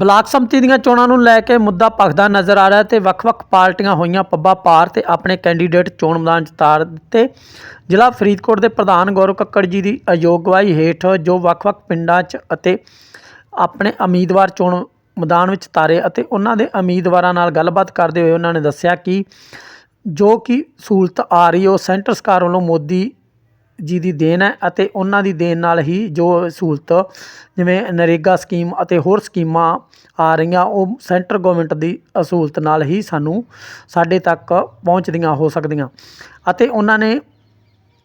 Block ਸੰਮਤੀ ਦੀਆਂ ਚੋਣਾਂ ਨੂੰ ਲੈ ਕੇ ਮੁੱਦਾ ਭਖਦਾ ਨਜ਼ਰ ਆ ਰਿਹਾ ਤੇ ਵੱਖ-ਵੱਖ ਪਾਰਟੀਆਂ ਹੋਈਆਂ ਪੱਬਾਂ ਪਾਰ ਤੇ ਆਪਣੇ ਕੈਂਡੀਡੇਟ ਚੋਣ ਮੈਦਾਨ 'ਚ ਤਾਰ ਦਿੱਤੇ। ਜ਼ਿਲ੍ਹਾ ਫਰੀਦਕੋਟ ਦੇ ਪ੍ਰਧਾਨ ਗੌਰਵ ਕੱਕੜ ਜੀ ਦੀ ਅਯੋਗਵਾਈ ਹੇਠ ਜੋ ਵੱਖ-ਵੱਖ ਪਿੰਡਾਂ 'ਚ ਅਤੇ ਆਪਣੇ ਉਮੀਦਵਾਰ ਚੋਣ ਮੈਦਾਨ ਵਿੱਚ ਤਾਰੇ ਅਤੇ ਉਹਨਾਂ ਦੇ ਉਮੀਦਵਾਰਾਂ ਨਾਲ ਗੱਲਬਾਤ ਕਰਦੇ ਹੋਏ ਉਹਨਾਂ ਨੇ ਦੱਸਿਆ ਕਿ ਜੋ ਕਿ ਸਹੂਲਤ ਆ ਰਹੀ ਉਹ ਸੈਂਟਰ ਸਰਕਾਰ ਵੱਲੋਂ ਮੋਦੀ ਜੀ ਦੀ ਦੇਣ ਹੈ ਅਤੇ ਉਹਨਾਂ ਦੀ ਦੇਣ ਨਾਲ ਹੀ ਜੋ ਸਹੂਲਤ, ਜਿਵੇਂ ਨਰੇਗਾ ਸਕੀਮ ਅਤੇ ਹੋਰ ਸਕੀਮਾਂ ਆ ਰਹੀਆਂ, ਉਹ ਸੈਂਟਰ ਗੌਰਮੈਂਟ ਦੀ ਸਹੂਲਤ ਨਾਲ ਹੀ ਸਾਨੂੰ ਸਾਡੇ ਤੱਕ ਪਹੁੰਚਦੀਆਂ, ਹੋ ਸਕਦੀਆਂ। ਅਤੇ ਉਹਨਾਂ ਨੇ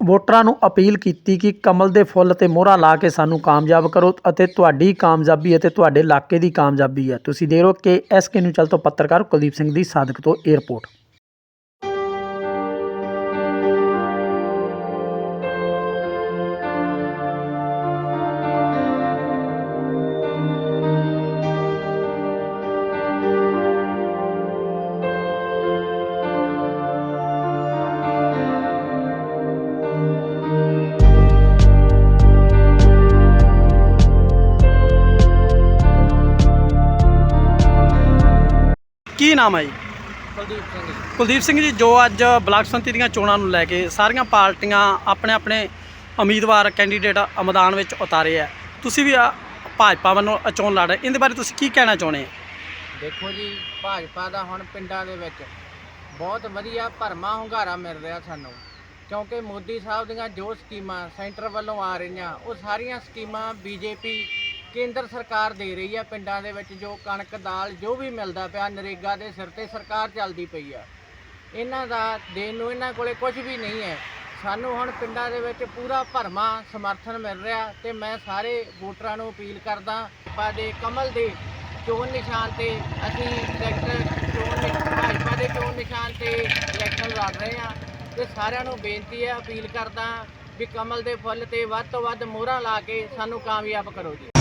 ਵੋਟਰਾਂ ਨੂੰ ਅਪੀਲ ਕੀਤੀ ਕਿ ਕਮਲ ਦੇ ਫੁੱਲ ਤੇ ਮੋਹਰਾ ਲਾ ਕੇ ਸਾਨੂੰ ਕਾਮਯਾਬ ਕਰੋ ਅਤੇ ਤੁਹਾਡੀ ਕਾਮਯਾਬੀ ਅਤੇ ਤੁਹਾਡੇ ਇਲਾਕੇ ਦੀ ਕਾਮਯਾਬੀ ਹੈ। ਤੁਸੀਂ ਦੇਖ ਰਹੇ ਹੋ ਕਿ ਐਸਕੇ ਨਿਊਜ਼ ਚੈਨਲ ਤੋਂ ਪੱਤਰਕਾਰ ਕੁਲਦੀਪ ਸਿੰਘ ਦੀ ਸਾਦਕ ਤੋਂ 에ਅਰਪੋਰਟ ਕੀ ਨਾਮ ਹੈ ਜੀ? ਕੁਲਦੀਪ ਸਿੰਘ ਜੀ। ਕੁਲਦੀਪ ਸਿੰਘ ਜੀ ਜੋ ਅੱਜ ਬਲਾਕ ਸੰਮਤੀ ਦੀਆਂ ਚੋਣਾਂ ਨੂੰ ਲੈ ਕੇ ਸਾਰੀਆਂ ਪਾਰਟੀਆਂ ਆਪਣੇ ਆਪਣੇ ਉਮੀਦਵਾਰ ਕੈਂਡੀਡੇਟ ਮੈਦਾਨ ਵਿੱਚ ਉਤਾਰੇ ਆ। ਤੁਸੀਂ ਵੀ ਆ ਭਾਜਪਾ ਵੱਲੋਂ ਚੋਣ ਲੜ ਰਹੇ। ਇਹਦੇ ਬਾਰੇ ਤੁਸੀਂ ਕੀ ਕਹਿਣਾ ਚਾਹੁੰਦੇ ਆ? ਦੇਖੋ ਜੀ ਭਾਜਪਾ ਦਾ ਹੁਣ ਪਿੰਡਾਂ ਦੇ ਵਿੱਚ ਬਹੁਤ ਵਧੀਆ ਭਰਮਾ ਹੁੰਗਾਰਾ ਮਿਲ ਰਿਹਾ ਸਾਨੂੰ। ਕਿਉਂਕਿ ਮੋਦੀ ਸਾਹਿਬ ਦੀਆਂ ਜੋ ਸਕੀਮਾਂ ਸੈਂਟਰ ਵੱਲੋਂ ਆ ਰਹੀਆਂ ਉਹ ਸਾਰੀਆਂ ਸਕੀਮਾਂ ਬੀਜੇਪੀ ਕੇਂਦਰ ਸਰਕਾਰ ਦੇ ਰਹੀ ਹੈ ਪਿੰਡਾਂ ਦੇ ਵਿੱਚ ਜੋ ਕਣਕ ਦਾਲ ਜੋ ਵੀ ਮਿਲਦਾ ਪਿਆ ਨਰੇਗਾ ਦੇ ਸਿਰ ਤੇ ਸਰਕਾਰ ਚੱਲਦੀ ਪਈ ਆ। ਇਹਨਾਂ ਦਾ ਦੇਣ ਨੂੰ ਇਹਨਾਂ ਕੋਲੇ ਕੁਝ ਵੀ ਨਹੀਂ ਹੈ। ਸਾਨੂੰ ਹੁਣ ਪਿੰਡਾਂ ਦੇ ਵਿੱਚ ਪੂਰਾ ਭਰਮਾ ਸਮਰਥਨ ਮਿਲ ਰਿਹਾ ਤੇ ਮੈਂ ਸਾਰੇ ਵੋਟਰਾਂ ਨੂੰ ਅਪੀਲ ਕਰਦਾ ਭਾਜਪਾ ਦੇ ਕਮਲ ਦੇ ਚੋਣ ਨਿਸ਼ਾਨ ਤੇ ਅਸੀਂ ਸੈਕਟਰ ਚੋਣ ਭਾਜਪਾ ਦੇ ਚੋਣ ਨਿਸ਼ਾਨ ਤੇ ਇਲੈਕਸ਼ਨ ਲੜ ਰਹੇ ਹਾਂ ਤੇ ਸਾਰਿਆਂ ਨੂੰ ਬੇਨਤੀ ਹੈ, ਅਪੀਲ ਕਰਦਾ ਵੀ ਕਮਲ ਦੇ ਫੁੱਲ ਤੇ ਵੱਧ ਤੋਂ ਵੱਧ ਮੋਹਰਾਂ ਲਾ ਕੇ ਸਾਨੂੰ ਕਾਮਯਾਬ ਕਰੋ ਜੀ।